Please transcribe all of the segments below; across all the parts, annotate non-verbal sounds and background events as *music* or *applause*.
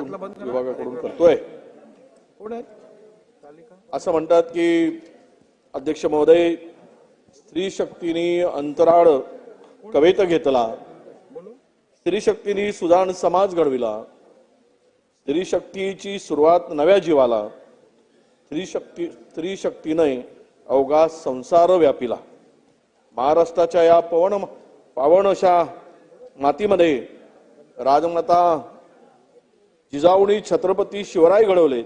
विभागाकडून विभागाकडून करतोय. असं म्हणतात की अध्यक्ष महोदय स्त्री शक्तीने अंतराळ कवेत घेतला. स्त्री शक्तीने सुजाण समाज घडविला. स्त्री शक्तीची सुरुवात नव्या जीवाला. स्त्री शक्ती स्त्री शक्तीने अवघा संसार व्यापिला. महाराष्ट्राच्या या पवन पावन अशा मातीमध्ये राजमाता जिजाऊनी छत्रपती शिवराय घडवले.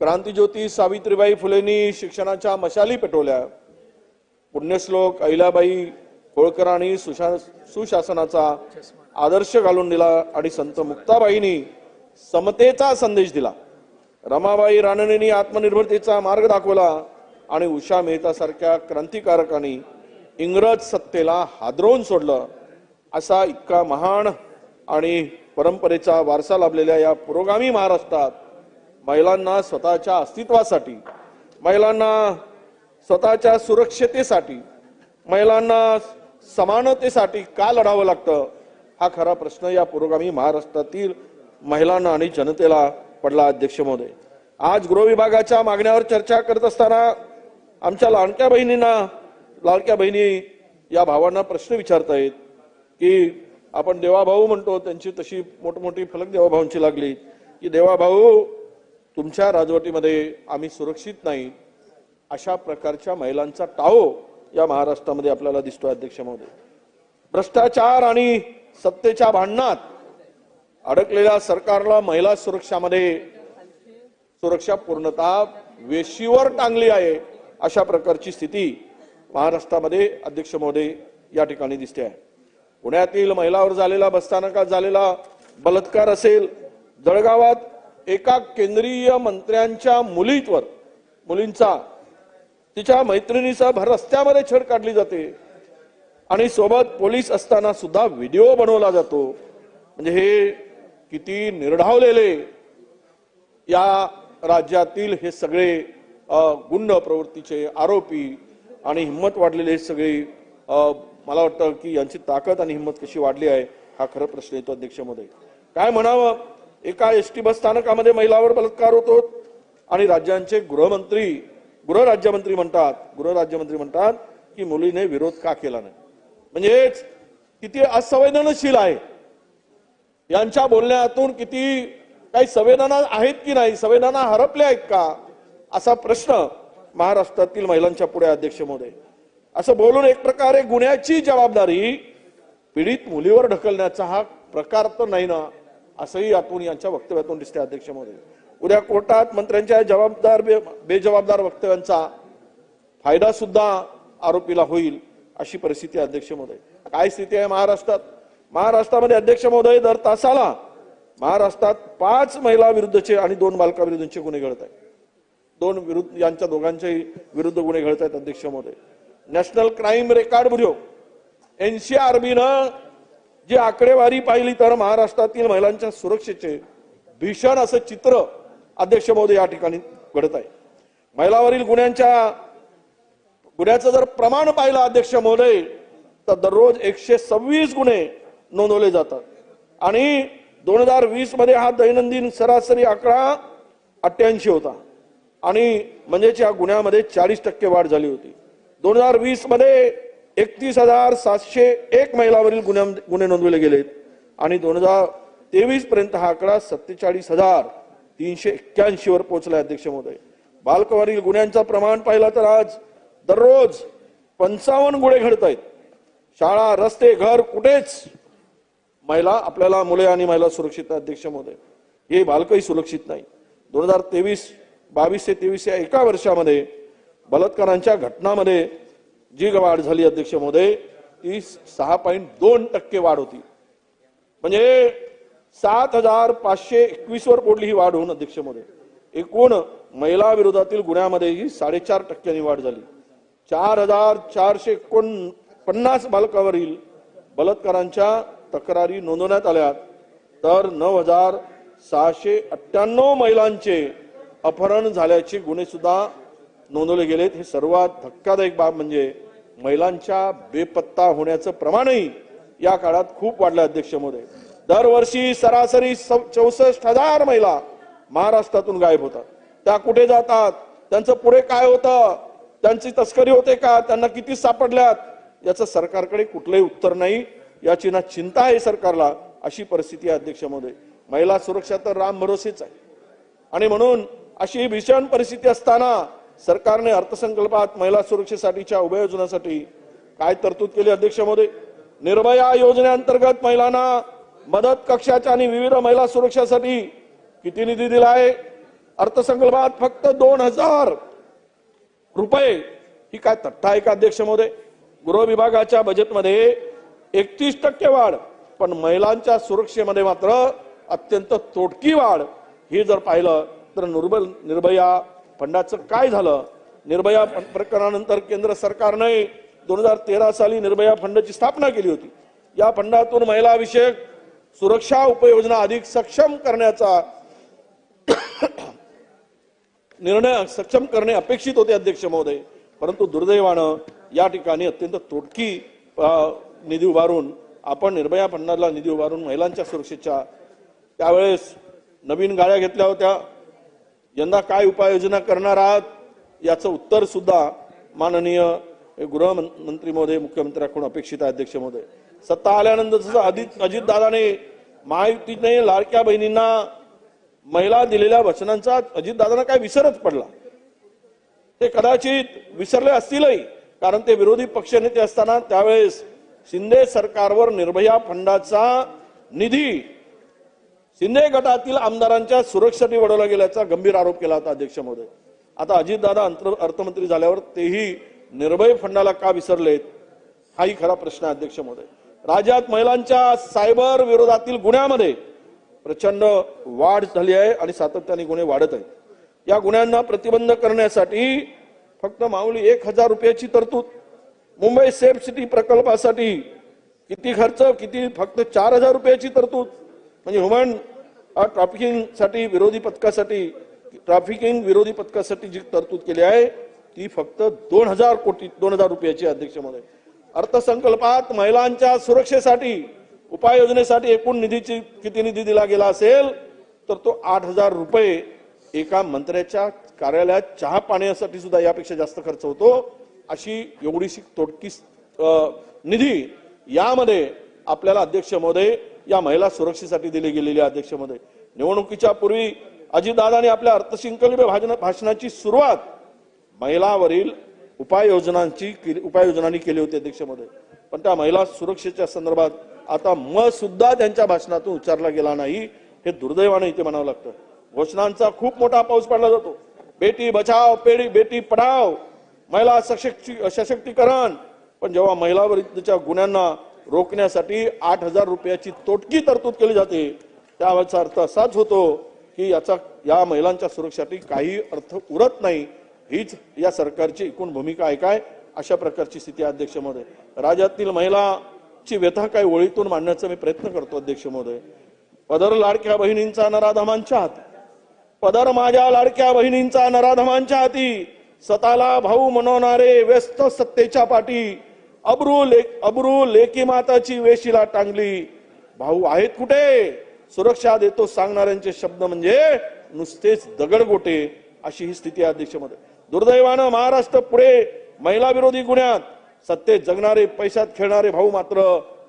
क्रांतीज्योती सावित्रीबाई फुलेंनी शिक्षणाच्या मशाली पेटवल्या. पुण्यश्लोक अहिल्याबाई होळकरांनी सुशा सुशासनाचा आदर्श घालून दिला आणि संत मुक्ताबाईंनी समतेचा संदेश दिला. रमाबाई राणनेनी आत्मनिर्भरतेचा मार्ग दाखवला आणि उषा मेहता सारख्या क्रांतिकारकांनी इंग्रज सत्तेला हादरवून सोडलं. असा इतका महान आणि परंपरेचा वारसा लाभलेल्या या पुरोगामी महाराष्ट्रात महिलांना स्वतःच्या अस्तित्वासाठी महिलांना स्वतःच्या सुरक्षतेसाठी महिलांना समानतेसाठी का लढावं लागतं हा खरा प्रश्न या पुरोगामी महाराष्ट्रातील महिलांना आणि जनतेला पडला अध्यक्ष महोदय. आज गृह विभागाच्या मागण्यावर चर्चा करत असताना आमच्या लाडक्या बहिणींना लाडक्या बहिणी या भावांना प्रश्न विचारतायत की आपण देवाभाऊ म्हणतो त्यांची तशी मोठमोठी फलक देवाभाऊंची लागली की देवाभाऊ तुमच्या राजवटीमध्ये आम्ही सुरक्षित नाही. अशा प्रकारच्या महिलांचा टाओ या महाराष्ट्रामध्ये आपल्याला दिसतो अध्यक्ष महोदय. भ्रष्टाचार आणि सत्तेच्या भांडणात अडकलेल्या सरकारला महिला सुरक्षामध्ये सुरक्षा पूर्णता वेशीवर टांगली आहे अशा प्रकारची स्थिती महाराष्ट्रामध्ये अध्यक्ष महोदय या ठिकाणी दिसते आहे. पुण्यातील महिलावर झालेला बसस्थानकात झालेला बलात्कार असेल जळगावात एका केंद्रीय मंत्र्यांच्या मुलीवर मुलींचा तिच्या मैत्रिणीचा भर रस्त्यामध्ये छेड काढली जाते. आणि सोबत पोलीस असताना सुद्धा व्हिडिओ बनवला जातो. म्हणजे हे किती निर्ढावलेले या राज्यातील हे सगळे गुंड प्रवृत्तीचे आरोपी आणि हिंमत वाढलेले हे सगळे मला वाटतं की यांची ताकद आणि हिंमत कशी वाढली आहे हा खरं प्रश्न येतो अध्यक्षामध्ये. काय म्हणावं? एका एस टी बस स्थानकामध्ये महिलावर बलात्कार होतो आणि राज्यांचे गृहमंत्री गृहराज्यमंत्री म्हणतात गृहराज्यमंत्री म्हणतात की मुलीने विरोध का केला नाही? म्हणजेच किती असंवेदनशील आहे. यांच्या बोलण्यातून किती काही संवेदना आहेत की नाही संवेदना हरपल्या आहेत का? असा प्रश्न महाराष्ट्रातील महिलांच्या पुढे अध्यक्ष महोदय असं बोलून एक प्रकारे गुन्ह्याची जबाबदारी पीडित मुलीवर ढकलण्याचा हा प्रकार तर नाही ना असंही यातून यांच्या वक्तव्यातून दिसते अध्यक्ष महोदय उद्या कोर्टात मंत्र्यांच्या जबाबदार बे- बेजबाबदार वक्तव्यांचा फायदा सुद्धा आरोपीला होईल अशी परिस्थिती अध्यक्ष महोदय काय स्थिती आहे महाराष्ट्रात? महाराष्ट्रामध्ये अध्यक्ष महोदय दर तासाला महाराष्ट्रात पाच महिला विरुद्धचे आणि दोन बालकाविरुद्धचे गुन्हे घडत आहेत. दोन विरुद्ध यांच्या दोघांच्याही विरुद्ध गुन्हे घडत आहेत अध्यक्ष महोदय. नॅशनल क्राईम रेकॉर्ड ब्युरो एनसीआरबीनं जी आकडेवारी पाहिली तर महाराष्ट्रातील महिलांच्या सुरक्षेचे भीषण असं चित्र अध्यक्ष महोदय या ठिकाणी घडत आहे. महिलावरील गुन्ह्यांच्या गुन्ह्याचं जर प्रमाण पाहिलं अध्यक्ष महोदय तर दररोज एकशे सव्वीस गुन्हे नोंदवले जातात. आणि दोन हजार वीसमध्ये हा दैनंदिन सरासरी आकडा अठ्ठ्याऐंशी होता. आणि म्हणजेच या गुन्ह्यामध्ये चाळीस टक्के वाढ झाली होती. दोन हजार वीसमध्ये एकतीस हजार सातशे एक महिलावरील गुन्ह्या गुन्हे नोंदवले गेलेत. आणि दोन हजार तेवीस पर्यंत हा आकडा सत्तेचाळीस हजार तीनशे एक्क्याऐंशी वर पोहोचला अध्यक्ष महोदय. बालकवरील गुन्ह्यांचं प्रमाण पाहिलं तर आज दररोज पंचावन्न गुन्हे घडत आहेत. शाळा रस्ते घर कुठेच महिला आपल्याला मुले आणि महिला सुरक्षित अध्यक्ष महोदय. हे बालकही सुरक्षित नाही. दोन हजार तेवीस बावीस ते तेवीस या एका वर्षामध्ये बलात्कारांच्या घटनामध्ये जी वाढ झाली अध्यक्ष महोदय ती सहा पॉईंट दोन टक्के वाढ होती. म्हणजे सात हजार पाचशे एकवीस वर पोडली ही वाढ होऊन अध्यक्ष महोदय. एकूण महिला विरोधातील गुन्ह्यामध्ये ही साडेचार टक्क्यांनी वाढ झाली. चार हजार चारशे एकोण पन्नास बालकावरील बलात्कारांच्या तक्रारी नोंदवण्यात आल्या तर नऊ हजार सहाशे अठ्ठ्याण्णव महिलांचे अपहरण झाल्याचे गुन्हे सुद्धा नोंदवले गेलेत. हे सर्वात धक्कादायक बाब म्हणजे महिलांच्या बेपत्ता होण्याचं प्रमाणही या काळात खूप वाढलं अध्यक्ष महोदय दरवर्षी सरासरी चौसष्ट हजार महिला महाराष्ट्रातून गायब होतात. त्या कुठे जातात? त्यांचं पुढे काय होतं? त्यांची तस्करी होते का? त्यांना किती सापडल्यात? याचं सरकारकडे कुठलंही उत्तर नाही. याची ना चिंता आहे सरकारला अशी परिस्थिती आहे अध्यक्ष महोदय महिला सुरक्षा तर राम भरोसेच आहे. आणि म्हणून अशी भीषण परिस्थिती असताना सरकारने अर्थसंकल्पात महिला सुरक्षेसाठीच्या उपाययोजनासाठी काय तरतूद केली अध्यक्ष मोदी? निर्भया योजनेअंतर्गत महिलांना मदत कक्षाच्या आणि विविध महिला सुरक्षासाठी किती निधी दिला आहे? अर्थसंकल्पात फक्त दोन हजार रुपये ही काय तट्टा आहे का अध्यक्ष महोदय गृह विभागाच्या बजेटमध्ये एकतीस टक्के वाढ पण महिलांच्या सुरक्षेमध्ये मात्र अत्यंत तोटकी वाढ. हे जर पाहिलं तर निर्बल निर्भया फंडाचं काय झालं? निर्भया फ- प्रकरणानंतर केंद्र सरकारने दोन हजार तेरा साली निर्भया फंडाची स्थापना केली होती. या फंडातून महिलाविषयक सुरक्षा उपयोजना अधिक सक्षम करण्याचा *coughs* निर्णय सक्षम करणे अपेक्षित होते अध्यक्ष महोदय. परंतु दुर्दैवानं या ठिकाणी अत्यंत तोटकी निधी उभारून आपण निर्भया फंडाला निधी उभारून महिलांच्या सुरक्षेच्या त्यावेळेस नवीन गाड्या घेतल्या होत्या. यंदा काय उपाययोजना करणार आहात याचं उत्तर सुद्धा माननीय गृहमंत्री महोदय मुख्यमंत्र्याकडून अपेक्षित आहे अध्यक्ष महोदय. सत्ता आल्यानंतर जसं अजित अजितदादाने महायुतीने लाडक्या बहिणींना महिला दिलेल्या वचनांचा अजितदादांना काय विसरच पडला. ते कदाचित विसरले असतीलही कारण ते विरोधी पक्षनेते असताना त्यावेळेस शिंदे सरकारवर निर्भया फंडाचा निधी शिंदे गटातील आमदारांच्या सुरक्षेसाठी वडवला गेल्याचा गंभीर आरोप केला होता अध्यक्ष महोदय. आता अजितदादा अंतर- अर्थमंत्री झाल्यावर तेही निर्भय फंडाला का विसरलेत हाही खरा प्रश्न आहे अध्यक्ष महोदय. राज्यात महिलांच्या सायबर विरोधातील गुन्ह्यामध्ये प्रचंड वाढ झाली आहे आणि सातत्याने गुन्हे वाढत आहेत. या गुन्ह्यांना प्रतिबंध करण्यासाठी फक्त माऊली एक हजार रुपयाची तरतूद मुंबई सेफ सिटी प्रकल्पासाठी किती खर्च किती फक्त चार हजार रुपयाची तरतूद म्हणजे ह्युमन ट्रॅफिकिंगसाठी विरोधी पथकासाठी ट्रॅफिकिंग विरोधी पथकासाठी जी तरतूद केली आहे ती फक्त दोन हजार कोटी दोन हजार रुपयाची अध्यक्ष महोदय अर्थसंकल्पात महिलांच्या सुरक्षेसाठी उपाययोजनेसाठी एकूण निधीची किती निधी दिला गेला असेल तर तो आठ हजार रुपये एका मंत्र्याच्या कार्यालयात चहा पाण्यासाठी सुद्धा यापेक्षा जास्त खर्च होतो. अशी एवढीशी तोटकी निधी यामध्ये आपल्याला अध्यक्ष महोदय या महिला सुरक्षेसाठी दिली गेलेली अध्यक्षमध्ये. निवडणुकीच्या पूर्वी अजितदादांनी आपल्या अर्थसंकल्पीय भाषण- भाषणाची सुरुवात महिलावरील उपाययोजनांची केली- उपाययोजनांनी केली होती अध्यक्षमध्ये. पण त्या महिला सुरक्षेच्या संदर्भात आता म सुद्धा त्यांच्या भाषणातून उच्चारला गेला नाही हे दुर्दैवाने इथे म्हणावं लागतं. घोषणांचा खूप मोठा पाऊस पडला जातो. बेटी बचाव पेडी बेटी पढाव महिला सशक्ती सशक्तीकरण. पण जेव्हा महिलाविरुद्धच्या गुन्ह्यांना रोखण्यासाठी आठ हजार रुपयाची तोटकी तरतूद केली जाते. त्याचा अर्थ असाच होतो की याचा या महिलांच्या सुरक्षेसाठी काही अर्थ उरत नाही. हीच या सरकारची एकूण भूमिका आहे काय? अशा प्रकारची स्थिती अध्यक्ष महोदय. राज्यातील महिलाची व्यथा काय ओळीतून मांडण्याचा मी प्रयत्न करतो अध्यक्ष महोदय. पदर लाडक्या बहिणींचा नराधमांच्या हाती. पदर माझ्या लाडक्या बहिणींचा नराधमांच्या हाती. स्वतःला भाऊ म्हणवणारे व्यस्त सत्तेच्या पाठी. अब्रू ले अब्रू लेकी माताची वेशीला टांगली. भाऊ आहेत कुठे? सुरक्षा देतो सांगणाऱ्यांचे शब्द म्हणजे नुसतेच दगडगोटे अशी ही स्थिती आहे देशामध्ये दुर्दैवानं महाराष्ट्र पुढे महिला विरोधी गुन्ह्यात सत्तेत जगणारे पैशात खेळणारे भाऊ मात्र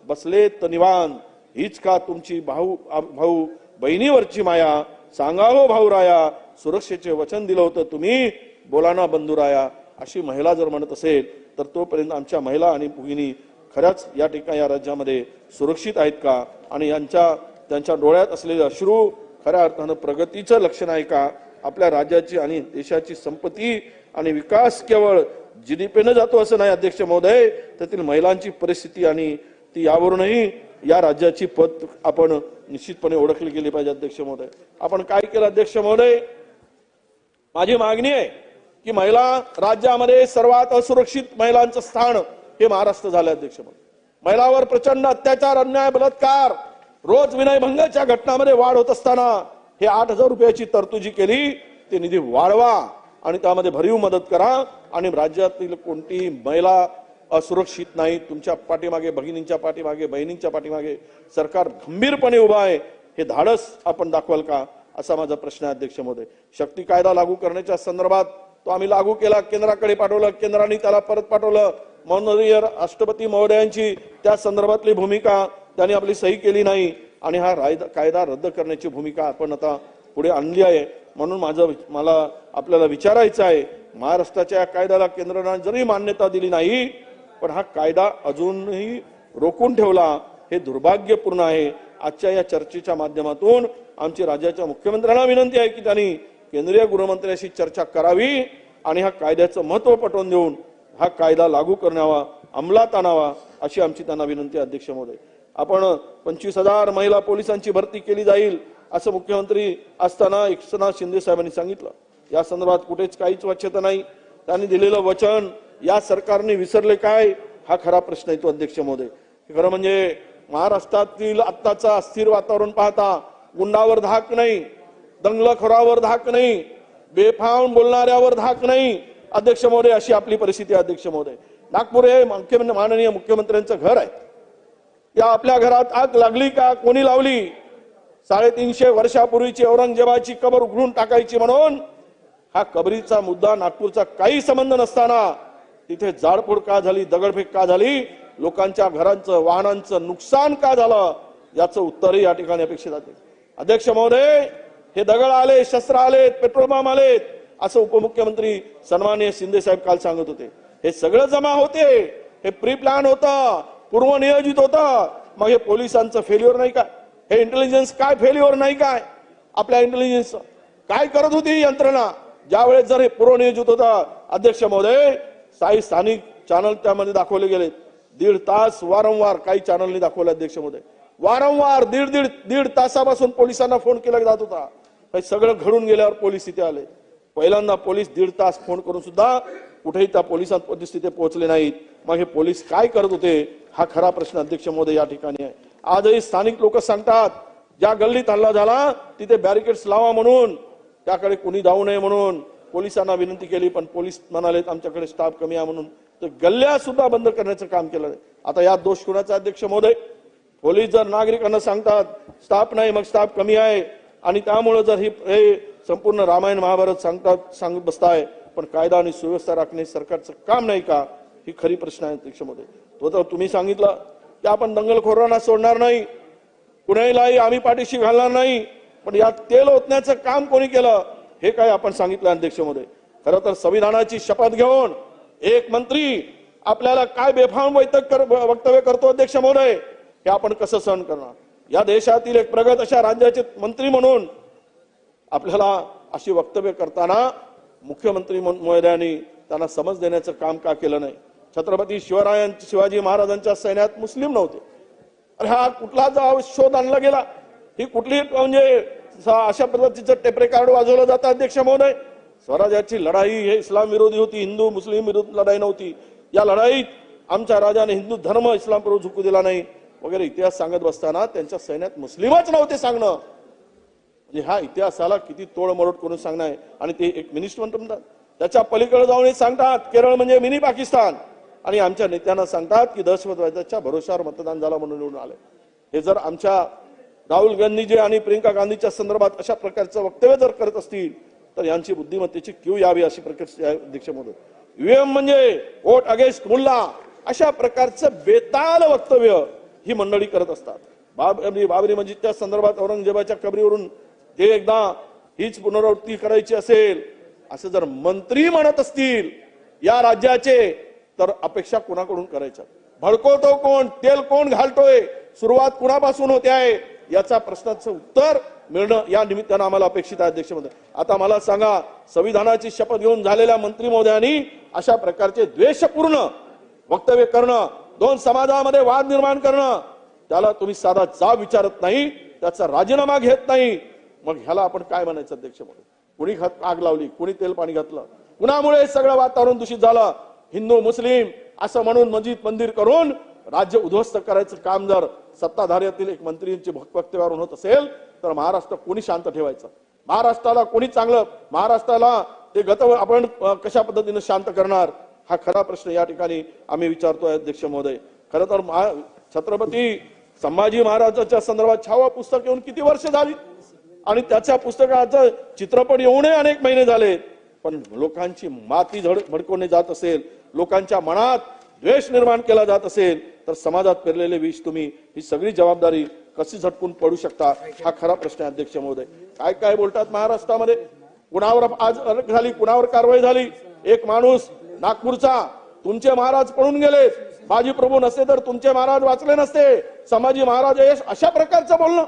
बसलेत निवान हीच का तुमची भाऊ भाऊ बहिणीवरची माया? सांगा हो भाऊ राया सुरक्षेचे वचन दिलं होतं तुम्ही? बोलाना बंधुराया अशी महिला जर म्हणत असेल तर तोपर्यंत आमच्या महिला आणि भगिनी खऱ्याच या ठिकाणी या राज्यामध्ये सुरक्षित आहेत का? आणि यांच्या त्यांच्या डोळ्यात असलेले अश्रू खऱ्या अर्थानं प्रगतीचं लक्षण आहे का? आपल्या राज्याची आणि देशाची संपत्ती आणि विकास केवळ जीडीपीनं जातो असं नाही अध्यक्ष महोदय. त्यातील महिलांची परिस्थिती आणि ती यावरूनही या राज्याची पद आपण निश्चितपणे ओळखली गेली पाहिजे अध्यक्ष महोदय. आपण काय केलं अध्यक्ष महोदय? माझी मागणी आहे की महिला राज्यामध्ये सर्वात असुरक्षित महिलांचं स्थान हे महाराष्ट्र झालं अध्यक्ष महिलावर प्रचंड अत्याचार अन्याय बलात्कार रोज विनयभंगाच्या घटनामध्ये वाढ होत असताना हे आठ हजार रुपयाची तरतूद केली ते निधी वाढवा आणि त्यामध्ये भरीव मदत करा आणि राज्यातील कोणतीही महिला असुरक्षित नाही तुमच्या पाठीमागे भगिनींच्या पाठीमागे बहिणींच्या पाठीमागे सरकार गंभीरपणे उभा आहे हे धाडस आपण दाखवाल का? असा माझा प्रश्न आहे अध्यक्ष महोदय. शक्ती कायदा लागू करण्याच्या संदर्भात तो आम्ही लागू केला केंद्राकडे पाठवलं केंद्राने त्याला परत पाठवलं. माननीय राष्ट्रपती महोदयांची त्या संदर्भातली भूमिका त्यांनी आपली सही केली नाही आणि हा रायदा कायदा रद्द करण्याची भूमिका आपण आता पुढे आणली आहे. म्हणून माझं मला आपल्याला विचारायचं आहे महाराष्ट्राच्या या कायद्याला केंद्रानं जरी मान्यता दिली नाही पण हा कायदा अजूनही रोखून ठेवला हे दुर्भाग्यपूर्ण आहे. आजच्या या चर्चेच्या माध्यमातून आमची राज्याच्या मुख्यमंत्र्यांना विनंती आहे की त्यांनी केंद्रीय गृहमंत्र्याशी चर्चा करावी आणि हा कायद्याचं महत्त्व पटवून देऊन हा कायदा लागू करण्यावा अंमलात आणावा अशी आमची त्यांना विनंती अध्यक्ष महोदय. आपण पंचवीस हजार महिला पोलिसांची भरती केली जाईल असं मुख्यमंत्री असताना एकनाथ शिंदे साहेबांनी सांगितलं. या संदर्भात कुठेच काहीच वाच्यता नाही. त्यांनी दिलेलं वचन या सरकारने विसरले काय? हा खरा प्रश्न येतो अध्यक्ष महोदय. खरं म्हणजे महाराष्ट्रातील आत्ताचं अस्थिर वातावरण पाहता गुंडावर धाक नाही दंगलखोरावर धाक नाही बेफाम बोलणाऱ्यावर धाक नाही. अध्यक्ष महोदय अशी आपली परिस्थिती आहे अध्यक्ष महोदय. नागपूर हे मुख्यमंत्री माननीय मुख्यमंत्र्यांचं घर आहे. या आपल्या घरात आग लागली का कोणी लावली? साडेतीनशे वर्षापूर्वीची औरंगजेबाची कबर उघडून टाकायची म्हणून हा कबरीचा मुद्दा नागपूरचा काही संबंध नसताना तिथे जाडपोड का झाली दगडफेक का झाली लोकांच्या घरांचं वाहनांचं नुकसान का झालं याचं उत्तरही या ठिकाणी अपेक्षित आहे. अध्यक्ष महोदय हे दगड आले शस्त्र आलेत पेट्रोल पंप आलेत असं उपमुख्यमंत्री सन्माननीय शिंदे साहेब काल सांगत होते. हे सगळं जमा होते हे प्री प्लॅन होतं पूर्वनियोजित होतं. मग हे पोलिसांचं फेल्युअर नाही काय हे इंटेलिजन्स काय फेल्युअर नाही काय? आपल्या इंटेलिजन्स काय करत होती यंत्रणा? ज्यावेळेस जर हे पूर्वनियोजित होतं अध्यक्ष महोदय साई स्थानिक चॅनल त्यामध्ये दाखवले गेले. दीड तास वारंवार काही चॅनलनी दाखवले अध्यक्ष महोदय. वारंवार दीड दीड दीड तासापासून पोलिसांना फोन केला जात होता. हे सगळं घडून गेल्यावर पोलीस तिथे आले. पहिल्यांदा पोलीस दीड तास फोन करून सुद्धा कुठेही त्या पोलिसांत तिथे पोहोचले नाहीत. मग हे पोलीस काय करत होते? हा खरा प्रश्न अध्यक्ष महोदय या ठिकाणी आहे. आजही स्थानिक लोक सांगतात ज्या गल्लीत हल्ला झाला तिथे बॅरिकेड्स लावा म्हणून. त्याकडे कुणी जाऊ नये म्हणून. पोलिसांना विनंती केली पण पोलीस म्हणाले आमच्याकडे स्टाफ कमी आहे म्हणून. तर गल्ल्या सुद्धा बंद करण्याचं काम केलं. आता यात दोष कुणाचा अध्यक्ष महोदय पोलीस जर नागरिकांना सांगतात स्टाफ नाही मग स्टाफ कमी आहे. आणि त्यामुळे जर ही हे संपूर्ण रामायण महाभारत सांगतात सांगत बसताय पण कायदा आणि सुव्यवस्था राखणे सरकारचं काम नाही का? ही खरी प्रश्न आहे अध्यक्षमध्ये तो तर तुम्ही सांगितलं की आपण दंगलखोरांना सोडणार नाही. कुणालाही आम्ही पाठीशी घालणार नाही. पण यात तेल ओतण्याचं काम कोणी केलं? हे काय आपण सांगितलं अध्यक्षमध्ये खरं तर संविधानाची शपथ घेऊन एक मंत्री आपल्याला काय बेफाम वैतक कर वक्तव्य करतो अध्यक्ष महोदय? हे आपण कसं सहन करणार? या देशातील एक प्रगत अशा राज्याचे मंत्री म्हणून आपल्याला अशी वक्तव्य करताना मुख्यमंत्री महोदयांनी त्यांना समज देण्याचं काम का केलं नाही. छत्रपती शिवरायां शिवाजी महाराजांच्या सैन्यात मुस्लिम नव्हते. अरे हा कुठला जा शोध आणला गेला? ही कुठली म्हणजे अशा पद्धतीचं टेपरे कार्ड वाजवलं जातं अध्यक्ष महोदय? स्वराज्याची लढाई हे इस्लाम विरोधी होती हिंदू मुस्लिम विरोधी लढाई नव्हती. या लढाईत आमच्या राजाने हिंदू धर्म इस्लाम बरोबर झुकू दिला नाही. वगैरे इतिहास सांगत बसताना त्यांच्या सैन्यात मुस्लिमच नव्हते सांगणं. म्हणजे ह्या इतिहासाला किती तोडमोड करून सांगणं आहे. आणि ते एक मिनिस्टर म्हणतात. त्याच्या पलीकडे जाऊन हे सांगतात केरळ म्हणजे मिनी पाकिस्तान. आणि आमच्या नेत्यांना सांगतात की दहशतवाद्याच्या भरोशावर मतदान झालं म्हणून निवडून आले हे जर आमच्या राहुल गांधीजी आणि प्रियंका गांधीच्या संदर्भात अशा प्रकारचं वक्तव्य जर करत असतील तर यांची बुद्धिमत्तेची क्यू यावी अशी प्रकारची अध्यक्ष म्हणून ईव्हीएम म्हणजे वोट अगेन्स्ट मुल्ला. अशा प्रकारचं बेताल वक्तव्य. ही मंडळी करत असतात. बाबरी बाबरी मस्जिदच्या संदर्भात औरंगजेबाच्या कबरीवरून जे एकदा हीच पुनरावृत्ती करायची असेल असं जर मंत्री म्हणत असतील या राज्याचे तर अपेक्षा कोणाकडून करायच्या? भडकवतो कोण? तेल कोण घालतोय? सुरुवात कुणापासून होते आहे? याचा प्रश्नाचं उत्तर मिळणं या निमित्तानं आम्हाला अपेक्षित आहे अध्यक्ष म्हणतात आता मला सांगा संविधानाची शपथ घेऊन झालेल्या मंत्री महोदयांनी अशा प्रकारचे द्वेषपूर्ण वक्तव्य करणं दोन समाजामध्ये वाद निर्माण करणं त्याला तुम्ही साधा जाब विचारत नाही त्याचा राजीनामा घेत नाही. मग ह्याला आपण काय म्हणायचं अध्यक्ष म्हणून? कुणी घात आग लावली कुणी तेल पाणी घातलं? कुणामुळे सगळं वातावरण दूषित झालं? हिंदू मुस्लिम असं म्हणून मस्जिद मंदिर करून राज्य उद्ध्वस्त करायचं काम जर सत्ताधाऱ्यातील एक मंत्रींची वक्तव्यावरून होत असेल तर महाराष्ट्र कोणी शांत ठेवायचं? महाराष्ट्राला कोणी चांगलं? महाराष्ट्राला ते गत आपण कशा पद्धतीनं शांत करणार? हा खरा प्रश्न या ठिकाणी आम्ही विचारतोय अध्यक्ष महोदय. खरं तर महा- छत्रपती संभाजी महाराजांच्या संदर्भात छावा पुस्तक येऊन किती वर्ष झाली? आणि त्याच्या पुस्तकाचं चित्रपट येऊनही अनेक महिने झाले. पण लोकांची माती झड भडकवणे जात असेल लोकांच्या मनात द्वेष निर्माण केला जात असेल तर समाजात पेरलेले विष तुम्ही ही सगळी जबाबदारी कशी झटकून पडू शकता? हा खरा प्रश्न आहे अध्यक्ष महोदय. काय काय बोलतात महाराष्ट्रामध्ये? कुणावर आज अटक झाली कुणावर कारवाई झाली? एक माणूस नागपूरचा. तुमचे महाराज पळून गेले. बाजी प्रभू नसते तर तुमचे महाराज वाचले नसते. संभाजी महाराज यश अशा प्रकारचं बोलणं.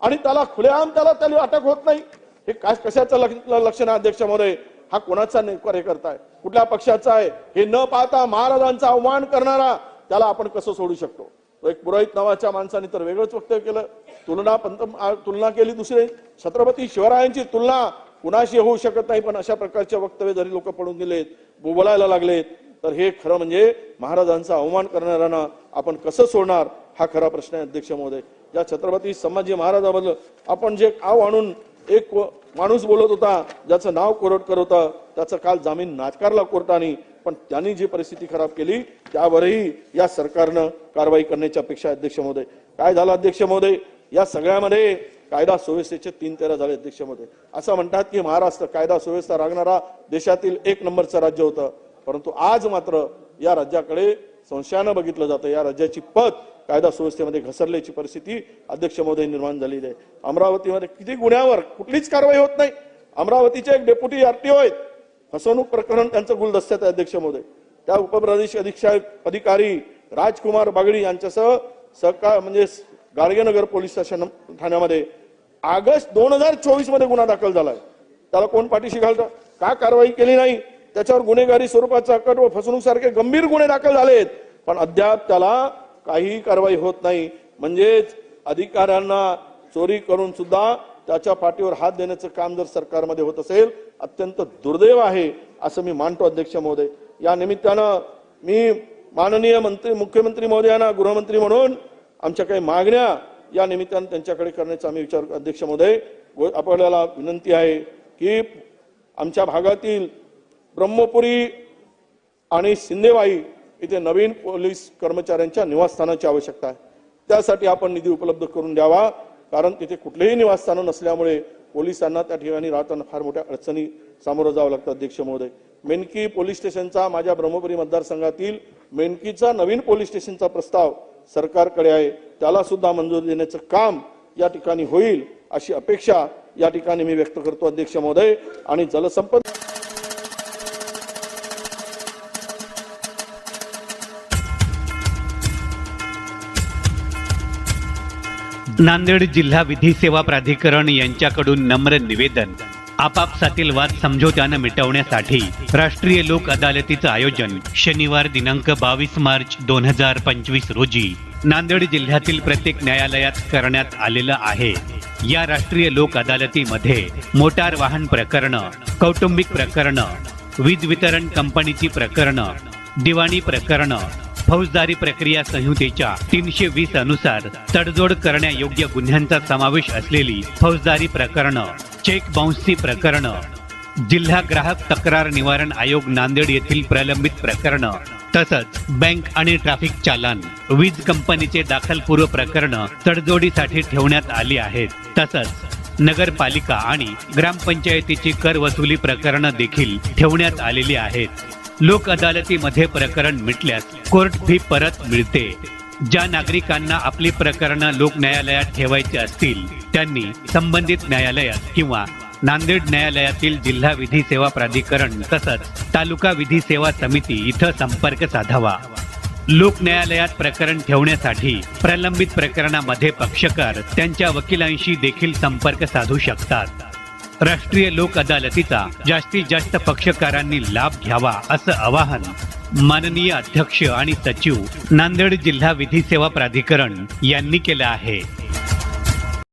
आणि त्याला खुलेआम त्याला त्याला अटक होत नाही. हे काय कशाचं लक्षण आहे अध्यक्ष महोदय? हा कोणाचा कार्यकर्ता हे करताय कुठल्या पक्षाचा आहे? हे न पाहता महाराजांचा अवमान करणारा त्याला आपण कसं सोडू शकतो? तो एक पुरोहित नावाच्या माणसाने तर वेगळंच वक्तव्य केलं. तुलना पंत तुलना केली दुसरे. छत्रपती शिवरायांची तुलना कुणाशी होऊ शकत नाही पण अशा प्रकारचे वक्तव्य जरी लोक पडून गेलेत बोलायला लागलेत तर हे खरं म्हणजे महाराजांचा अवमान करणाऱ्यांना आपण कसं सोडणार? हा खरा प्रश्न आहे अध्यक्ष महोदय. या छत्रपती संभाजी महाराजाबद्दल आपण जे आव आणून एक माणूस बोलत होता ज्याचं नाव कोरटकर होतं त्याचं काल जामीन नाचकारला कोर्टाने पण त्यांनी जी परिस्थिती खराब केली त्यावरही या सरकारनं कारवाई करण्याची अपेक्षा अध्यक्ष महोदय. काय झालं अध्यक्ष महोदय? या सगळ्यामध्ये कायदा सुव्यवस्थेचे तीन तेरा झाले अध्यक्षमध्ये. असं म्हणतात की महाराष्ट्र कायदा सुव्यवस्था राखणारा देशातील एक नंबरचं राज्य होतं. परंतु आज मात्र या राज्याकडे संशयानं बघितलं जातं. या राज्याची पत कायदा सुव्यवस्थेमध्ये घसरल्याची परिस्थिती अध्यक्ष महोदय निर्माण झालेली आहे. अमरावतीमध्ये किती गुन्ह्यावर कुठलीच कारवाई होत नाही. अमरावतीचे एक डेप्युटी आरटीओ आहेत. फसवणूक प्रकरण त्यांचं गुलदस्त्यात आहे अध्यक्ष महोदय त्या उपप्रदेश अधीक्षक अधिकारी राजकुमार बागडी यांच्यासह सहकार म्हणजे गाडगेनगर पोलीस स्टेशन ठाण्यामध्ये ऑगस्ट दोन हजार चोवीसमध्ये गुन्हा दाखल झालाय. त्याला कोण पाठीशी घालतं? का कारवाई केली नाही? त्याच्यावर गुन्हेगारी स्वरूपाचा कट व फसवणूक सारखे गंभीर गुन्हे दाखल झालेत. पण अद्याप त्याला काहीही कारवाई होत नाही. म्हणजेच अधिकाऱ्यांना चोरी करून सुद्धा त्याच्या पाठीवर हात देण्याचं काम जर सरकारमध्ये होत असेल अत्यंत दुर्दैव आहे असं मी मानतो अध्यक्ष महोदय. या निमित्तानं मी माननीय मंत्री मुख्यमंत्री महोदयांना गृहमंत्री म्हणून आमच्या काही मागण्या या निमित्तानं त्यांच्याकडे करण्याचा आम्ही विचार अध्यक्ष महोदय आपल्याला विनंती आहे की आमच्या भागातील ब्रह्मपुरी आणि सिंदेवाई इथे नवीन पोलीस कर्मचाऱ्यांच्या निवासस्थानाची आवश्यकता आहे. त्यासाठी आपण निधी उपलब्ध करून द्यावा कारण तिथे कुठलेही निवासस्थानं नसल्यामुळे पोलिसांना त्या ठिकाणी राहताना फार मोठ्या अडचणी सामोरं जावं लागतं अध्यक्ष महोदय. मेनकी पोलीस स्टेशनचा माझ्या ब्रह्मपुरी मतदारसंघातील मेनकीचा नवीन पोलीस स्टेशनचा प्रस्ताव सरकारकडे आहे त्याला सुद्धा मंजुरी देण्याचं काम या ठिकाणी होईल अशी अपेक्षा या ठिकाणी मी व्यक्त करतो अध्यक्ष महोदय. आणि जलसंपदा नांदेड जिल्हा विधी सेवा प्राधिकरण यांच्याकडून नम्र निवेदन. आपापसातील वाद समझोत्यानं मिटवण्यासाठी राष्ट्रीय लोक अदालतीचं आयोजन शनिवार दिनांक बावीस मार्च दोन हजार पंचवीस रोजी नांदेड जिल्ह्यातील प्रत्येक न्यायालयात करण्यात आलेलं आहे. या राष्ट्रीय लोक अदालतीमध्ये मोटार वाहन प्रकरणं कौटुंबिक प्रकरणं वीज वितरण कंपनीची प्रकरणं दिवाणी प्रकरणं फौजदारी प्रक्रिया संहितेच्या तीनशे वीस अनुसार तडजोड करण्यायोग्य गुन्ह्यांचा समावेश असलेली फौजदारी प्रकरणं चेक बाउन्सची प्रकरणं जिल्हा ग्राहक तक्रार निवारण आयोग नांदेड येथील प्रलंबित प्रकरणं तसंच बँक आणि ट्रॅफिक चालन वीज कंपनीचे दाखलपूर्व प्रकरणं तडजोडीसाठी ठेवण्यात आली आहेत. तसंच नगरपालिका आणि ग्रामपंचायतीची कर वसुली प्रकरणं देखील ठेवण्यात आलेली आहेत. लोक अदालतीमध्ये प्रकरण मिटल्यास कोर्ट फी परत मिळते. ज्या नागरिकांना आपली प्रकरणं लोक न्यायालयात ठेवायची असतील त्यांनी संबंधित न्यायालयात किंवा नांदेड न्यायालयातील जिल्हा विधी सेवा प्राधिकरण तसंच तालुका विधी सेवा समिती इथं संपर्क साधावा. लोक न्यायालयात प्रकरण ठेवण्यासाठी प्रलंबित प्रकरणामध्ये पक्षकार त्यांच्या वकिलांशी देखील संपर्क साधू शकतात. राष्ट्रीय लोक अदालतीचा जास्तीत जास्त पक्षकारांनी लाभ घ्यावा असं आवाहन माननीय अध्यक्ष आणि सचिव नांदेड जिल्हा विधी सेवा प्राधिकरण यांनी केलं आहे.